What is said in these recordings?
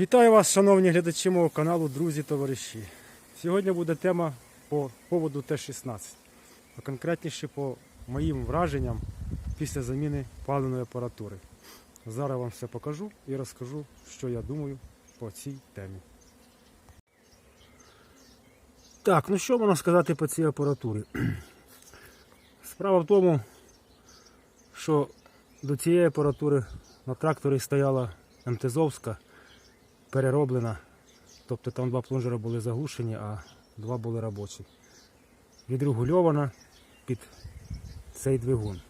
Вітаю вас, шановні глядачі мого каналу, друзі товариші. Сьогодні буде тема по поводу Т-16, а конкретніше по моїм враженням після заміни паливної апаратури. Зараз вам все покажу і розкажу, що я думаю по цій темі. Так, ну що можна сказати по цій апаратурі? Справа в тому, що до цієї апаратури на тракторі стояла МТЗовська перероблена. Тобто там два плунжери були заглушені, а два були робочі. Відрегульована під цей двигун.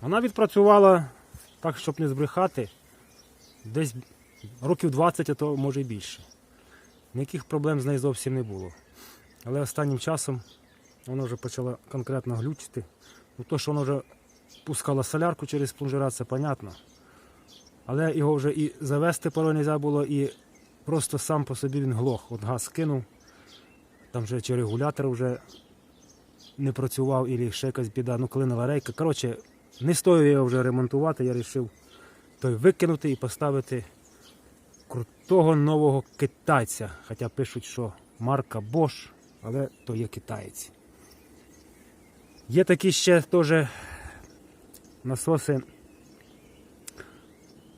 Вона відпрацювала так, щоб не збрехати, десь років 20, а то може й більше. Ніяких проблем з нею зовсім не було. Але останнім часом воно вже почало конкретно глючити. Ну, то, що воно вже пускало солярку через плунжера, це понятно. Але його вже і завести порой не можна було, і просто сам по собі він глох. От газ кинув, там вже чи регулятор вже не працював, і ще якась біда, ну клинила рейка. Коротше, не стоїть його вже ремонтувати, я вирішив той викинути і поставити крутого нового китайця. Хоча пишуть, що марка Bosch, але то є китаєць. Є такі ще теж насоси.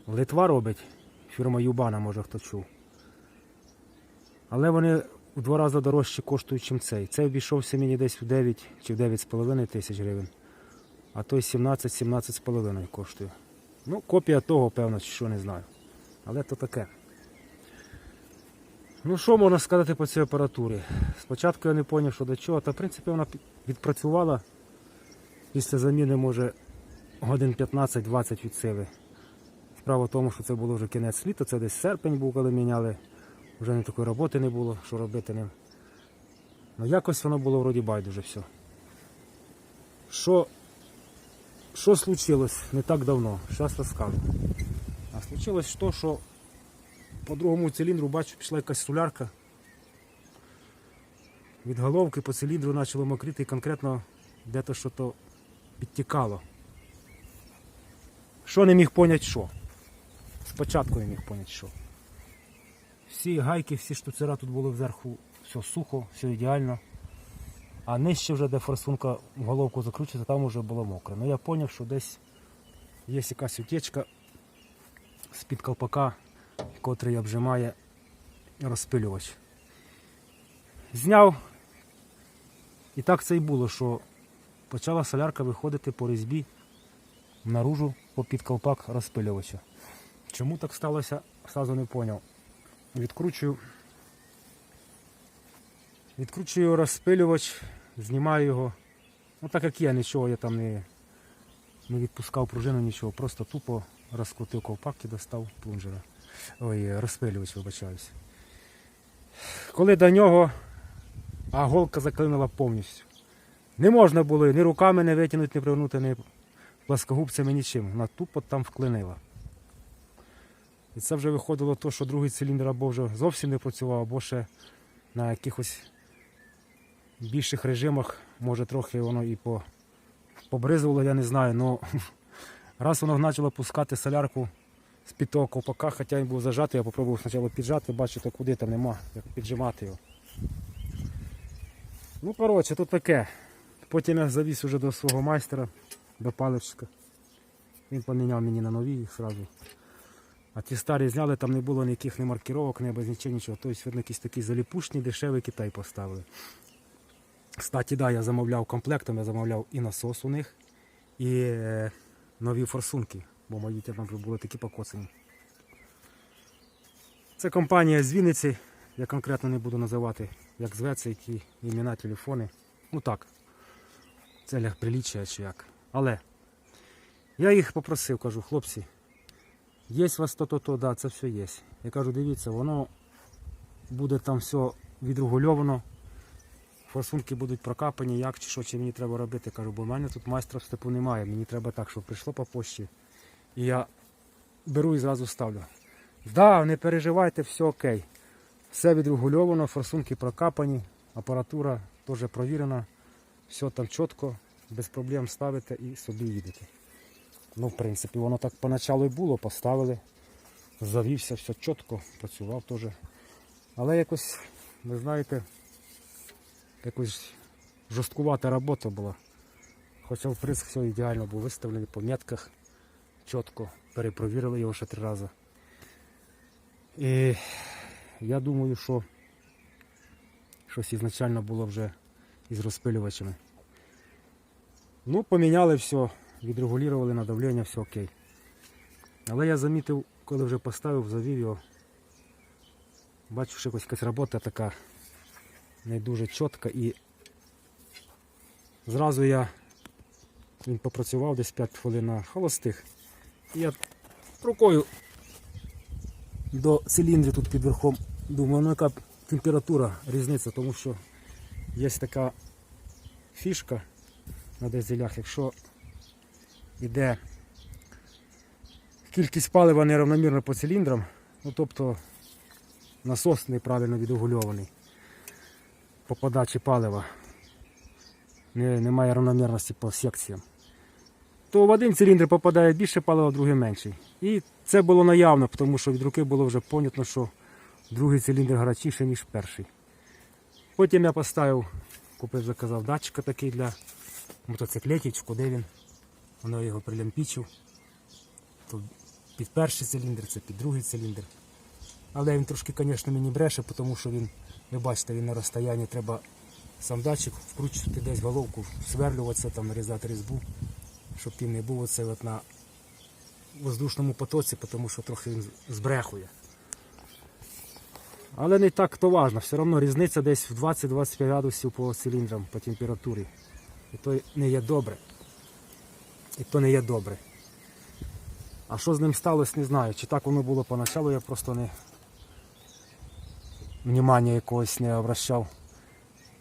Литва робить, фірма Юбана, може хто чув. Але вони в два рази дорожче коштують, ніж цей. Цей обійшовся мені десь в 9 чи в 9,5 тисяч гривень. А той 17-17,5 коштує. Ну, копія того, певно, чи що не знаю. Але то таке. Ну, що можна сказати по цій апаратурі? Спочатку я не зрозумів, що до чого, та в принципі вона відпрацювала після заміни, може, годин 15-20 від сили. Справа в тому, що це було вже кінець літа, це десь серпень був, коли міняли. Вже не такої роботи не було, що робити ним. Ну якось воно було вроді байдуже все. Що, що случилось не так давно? Зараз розкажу. А случилось то, що по другому циліндру бачу, пішла якась солярка. Від головки по циліндру почало мокріти і конкретно де-то що то підтікало. Що не міг поняти що? Спочатку не міг поняти що. Всі гайки, всі штуцера тут були вверху, все сухо, все ідеально. А нижче вже, де форсунка в головку закручується, там вже було мокре. Ну я зрозумів, що десь є якась утечка з-під колпака, котрий обжимає розпилювач. Зняв. І так це і було, що почала солярка виходити по різьбі наружу попід колпак розпилювача. Чому так сталося, сразу не зрозумів. Відкручую. Відкручую розпилювач, знімаю його. Ну так як я нічого я там не, не відпускав пружину, нічого, просто тупо розкрутив ковпак і достав плунжера. Ой, розпилювач, вибачаюсь. Коли до нього, а голка заклинила повністю. Не можна було ні руками не витягнути, ні привернути, ні пласкогубцями, нічим. Вона тупо там вклинила. І це вже виходило то, що другий циліндр або вже зовсім не працював, або ще на якихось більших режимах, може трохи воно і по, побризувало, я не знаю. Но раз воно почало пускати солярку з-під того ковпака, хоча він був зажатий, я спробував спочатку піджати, бачите, куди там нема, як піджимати його. Ну, коротше, тут таке. Потім я завіз уже до свого майстера, до паливчика. Він поміняв мені на нові їх одразу. А ті старі зняли, там не було ніяких ні маркіровок, ні без нічого, нічого. Тобто, видно, якийсь такий заліпушний, дешевий Китай поставили. Кстати, да, я замовляв комплектом, я замовляв і насос у них, і е, нові форсунки, бо мої там були такі покоцані. Це компанія з Вінниці, я конкретно не буду називати, як зветься, які імена, телефони. Ну так, в целях приліччя чи як. Але я їх попросив, кажу, хлопці, Є у вас то-то-то, да, це все є. Я кажу, дивіться, воно буде там все відрегульовано. Форсунки будуть прокапані, як чи що, чи мені треба робити. Кажу, бо в мене тут майстра в степу немає. Мені треба так, щоб прийшло по пошті. І я беру і зразу ставлю. Да, не переживайте, все окей. Все відрегульовано, форсунки прокапані, апаратура теж провірена, все там чітко, без проблем ставите і собі їдете. Ну, в принципі, воно так поначалу і було, поставили. завівся, все чітко, працював теж. Але якось, ви знаєте, якось жорсткувата робота була. Хоча вприск все ідеально був виставлений по метках, чітко, перепровірили його ще три рази. І я думаю, що щось ізначально було вже із розпилювачами. Ну, поміняли все, відрегулювали на давлення, все окей. Але я замітив, коли вже поставив, завів його, бачу, що якась робота така не дуже чітка і зразу я він попрацював десь 5 хвилин на холостих. І я рукою до циліндрів тут під верхом думаю, ну яка температура різниця, тому що є така фішка на дизелях, якщо йде кількість палива неравномірно по циліндрам, ну тобто насос неправильно відрегульований по подачі палива, не, немає рівномірності по секціям, то в один циліндр попадає більше палива, в другий менший. І це було наявно, тому що від руки було вже понятно, що другий циліндр гарячіший, ніж перший. Потім я поставив, купив, заказав датчика такий для мотоциклетів, куди він. Воно його прилямпічив. То під перший циліндр, це під другий циліндр. Але він трошки, звісно, мені бреше, тому що він, ви бачите, він на розстоянні треба сам датчик вкручувати десь головку, сверлюватися, там, нарізати різьбу, щоб він не був оце от на воздушному потоці, тому що трохи він збрехує. Але не так то важно, все одно різниця десь в 20-25 градусів по циліндрам, по температурі. І то не є добре. І то не є добре. А що з ним сталося, не знаю. Чи так воно було поначалу, я просто не внимання якогось не обращав.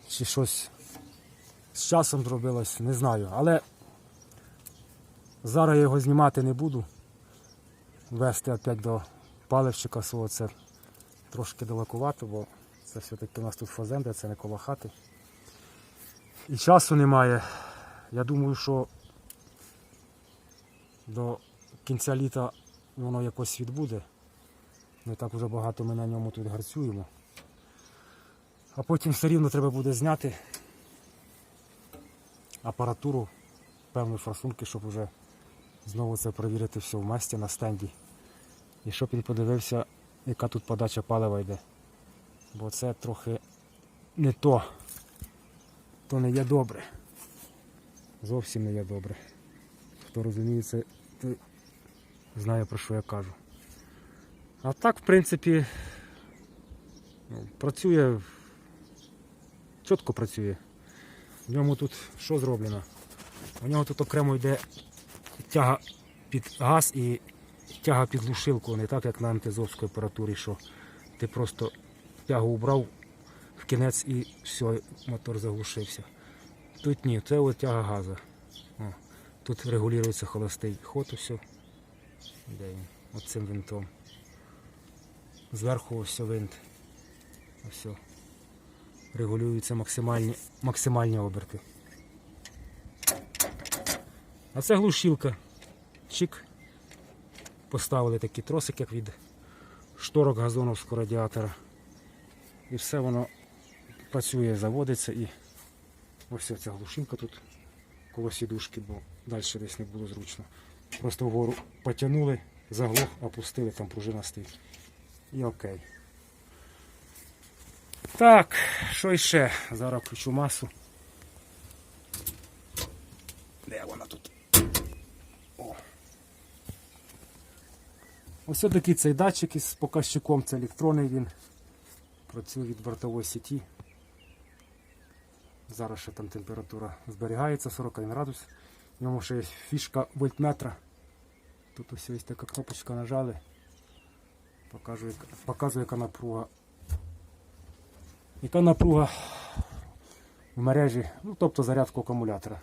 Чи щось з часом зробилось, не знаю. Але зараз я його знімати не буду. Вести опять до паливчика свого це трошки далекувато, бо це все-таки у нас тут фазенда, це не коло хати. І часу немає. Я думаю, що до кінця літа воно якось відбуде. Не так вже багато ми на ньому тут гарцюємо. А потім все рівно треба буде зняти апаратуру певної форсунки, щоб вже знову це перевірити все в масті на стенді. І щоб він подивився, яка тут подача палива йде. Бо це трохи не то. То не є добре. Зовсім не є добре. Хто розуміє це, той знає про що я кажу. А так, в принципі, ну, працює, чітко працює. В ньому тут що зроблено? У нього тут окремо йде тяга під газ і тяга під глушилку, не так як на антизовській апаратурі, що ти просто тягу убрав в кінець і все, мотор заглушився. Тут ні, це от тяга газу. Тут регулюється холостий ход, все. Де він? От цим винтом. Зверху ось винт. Ось. Регулюються максимальні, максимальні оберти. А це глушилка. Чик. Поставили такі тросики, як від шторок газоновського радіатора. І все воно працює, заводиться і ось ця глушилка тут коло сідушки, бо далі десь не було зручно. Просто вгору потягнули, заглох, опустили, там пружина стоїть. І окей. Так, що іще? Зараз включу масу. Де вона тут? О. Ось такий цей датчик із показчиком, це електронний він. Працює від бортової сіті. Зараз ще там температура зберігається 41 градус. В ньому ще є фішка вольтметра. Тут ось є така кнопочка нажали. Покажу, яка- показує, яка напруга. Яка напруга в мережі, ну тобто зарядку акумулятора.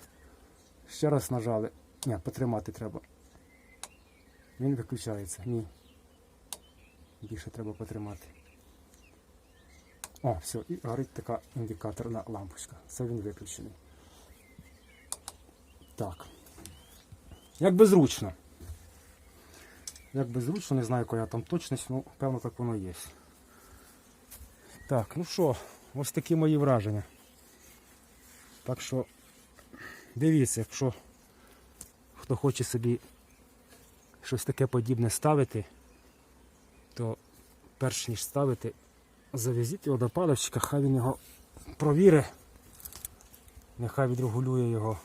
Ще раз нажали. Ні, потримати треба. Він виключається. Ні. Більше треба потримати. О, все, і горить така індикаторна лампочка. Це він виключений. Так. Як би зручно. Як би зручно, не знаю, яка там точність, ну певно так воно є. Так, ну що, ось такі мої враження. Так що дивіться, якщо хто хоче собі щось таке подібне ставити, то перш ніж ставити, завезіть його до паличка, хай він його провірить, нехай відрегулює його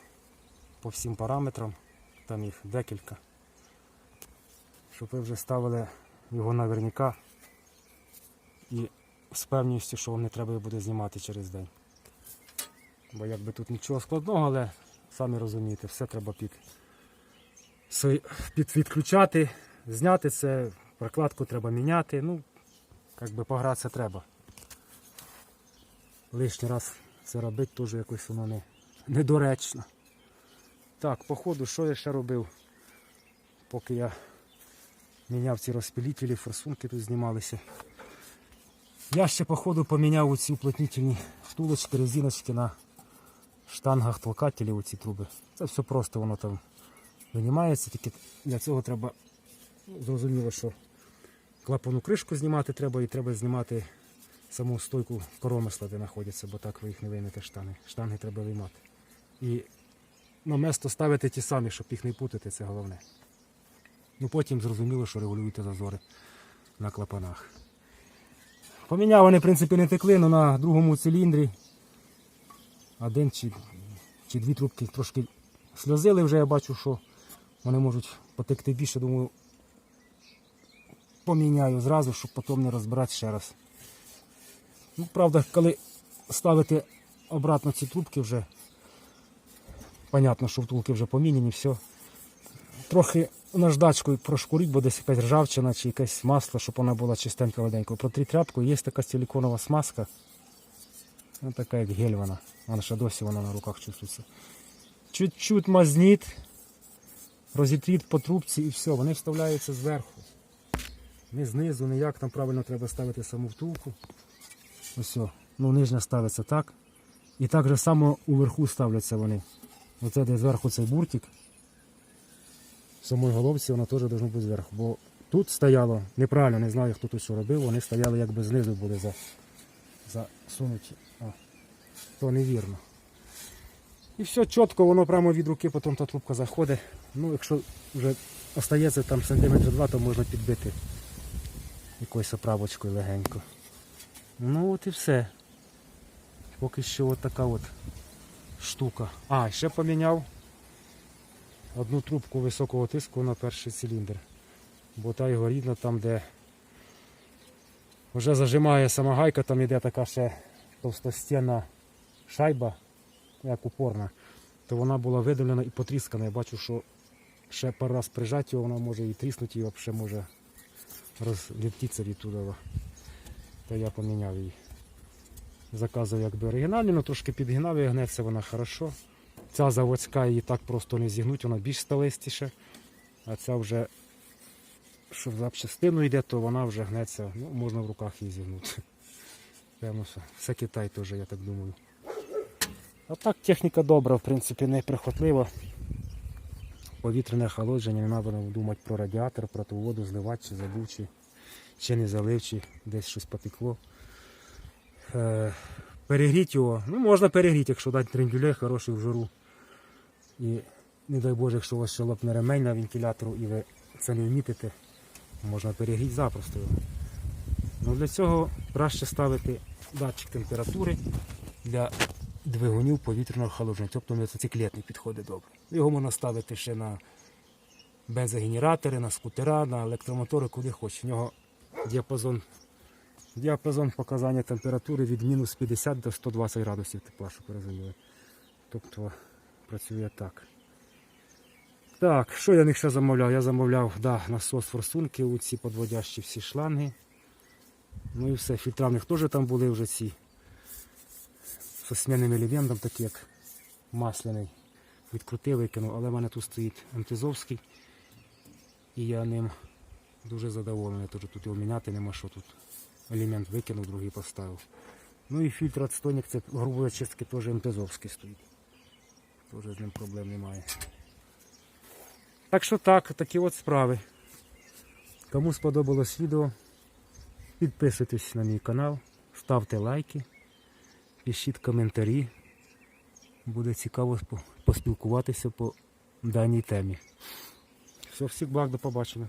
по всім параметрам, там їх декілька, щоб ви вже ставили його наверняка і з певністю, що вам не треба його буде знімати через день. Бо якби тут нічого складного, але самі розумієте, все треба під, під відключати, зняти це, прокладку треба міняти. Ну, як би погратися треба. Лишній раз це робити теж якось воно не, недоречно. Так, походу, що я ще робив, поки я міняв ці розпилітелі, форсунки тут знімалися. Я ще походу поміняв оці уплотнительні втулочки, резиночки на штангах толкателів оці труби. Це все просто воно там винімається, тільки для цього треба ну, зрозуміло, що клапану кришку знімати треба і треба знімати саму стойку коромисла, де знаходяться, бо так ви їх не виймете штани. Штанги треба виймати. І на место ставити ті самі, щоб їх не путати, це головне. Ну потім зрозуміло, що регулюєте зазори на клапанах. Поміняв вони, в принципі, не текли, але на другому циліндрі один чи, чи дві трубки трошки сльозили вже, я бачу, що вони можуть потекти більше, думаю, поміняю зразу, щоб потім не розбирати ще раз. Ну, правда, коли ставити обратно ці трубки вже, понятно, що втулки вже поміняні, все. Трохи наждачкою прошкуріть, бо десь якась ржавчина чи якесь масло, щоб вона була чистенька ладенько. Протріть тряпкою, є така силиконова смазка. Вона така як гель вона. Вона ще досі вона на руках чувствується. Чуть-чуть мазніть, розітріть по трубці і все, вони вставляються зверху. Не знизу, не як там правильно треба ставити саму втулку. Ось, ну нижня ставиться так. І так же само уверху ставляться вони. Оце де зверху цей буртик. В самій головці воно теж має бути зверху. Бо тут стояло неправильно, не знаю хто тут що робив, вони стояли якби знизу були за, засунуті. О, то невірно. І все чітко, воно прямо від руки, потім та трубка заходить. Ну, якщо вже остається там сантиметр два, то можна підбити якоюсь оправочкою легенько. Ну от і все. Поки що от така от штука. А, ще поміняв одну трубку високого тиску на перший циліндр. Бо та його рідна там, де вже зажимає сама гайка, там йде така ще товстостінна шайба, як упорна, то вона була видалена і потріскана. Я бачу, що ще пару раз прижати його, вона може і тріснути, і взагалі може розлетітися від туди. То я поміняв її. Заказував якби оригінальну, але трошки підгинав і гнеться вона хорошо. Ця заводська її так просто не зігнуть, вона більш сталистіша. А ця вже, що в запчастину йде, то вона вже гнеться, ну, можна в руках її зігнути. Певно, що все Китай теж, я так думаю. А так техніка добра, в принципі, не прихотлива. Повітряне охолодження, не треба думати про радіатор, про ту воду зливати, чи забув, чи, чи не залив, чи десь щось потекло. Е, перегріти його, ну можна перегріти, якщо дати трендюлей хороший в жару. І не дай Боже, якщо у вас ще лопне ремень на вентилятору і ви це не вмітите, можна перегріти запросто його. Ну, для цього краще ставити датчик температури для двигунів повітряного охолодження, тобто мотоциклетний підходить добре. Його можна ставити ще на бензогенератори, на скутера, на електромотори, куди хочеш. В нього діапазон, діапазон показання температури від мінус 50 до 120 градусів тепла, щоб розуміли. Тобто працює так. Так, що я в них ще замовляв? Я замовляв да, насос форсунки, у ці подводящі всі шланги. Ну і все, фільтра в них теж там були вже ці з смінним елементом, такі як масляний. Відкрутив, викинув, але в мене тут стоїть МТЗовський. І я ним дуже задоволений. Тож тут його міняти нема що тут. Елемент викинув, другий поставив. Ну і фільтр отстойник, це грубої очистки теж МТЗовський стоїть. Теж з ним проблем немає. Так що так, такі от справи. Кому сподобалось відео, підписуйтесь на мій канал, ставте лайки, пишіть коментарі. Буде цікаво поспілкуватися по даній темі. Все, всіх благ, до побачення.